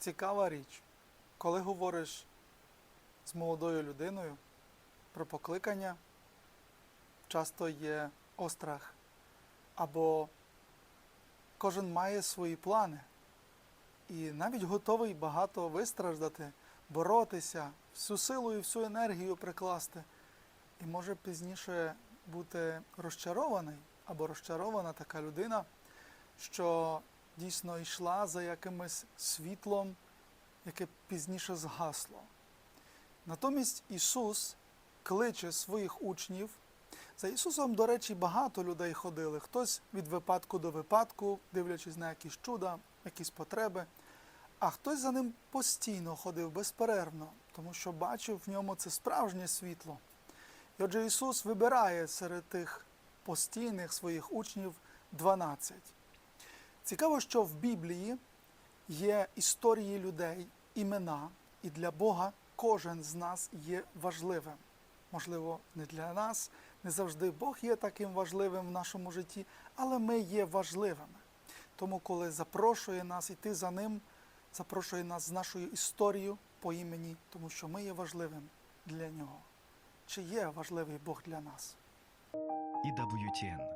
цікава річ, коли говориш з молодою людиною про покликання, часто є острах, або кожен має свої плани. І навіть готовий багато вистраждати, боротися, всю силу і всю енергію прикласти, і може пізніше бути розчарований або розчарована така людина, що дійсно йшла за якимось світлом, яке пізніше згасло. Натомість Ісус кличе своїх учнів. За Ісусом, до речі, багато людей ходили. Хтось від випадку до випадку, дивлячись на якісь чуда, якісь потреби, а хтось за ним постійно ходив безперервно, тому що бачив в ньому це справжнє світло. І отже, Ісус вибирає серед тих постійних своїх учнів 12. Цікаво, що в Біблії є історії людей, імена, і для Бога кожен з нас є важливим. Можливо, не для нас, не завжди Бог є таким важливим в нашому житті, але ми є важливими. Тому, коли запрошує нас іти за ним, запрошує нас з нашою історією по імені, тому що ми є важливим для нього. Чи є важливий Бог для нас? EWTN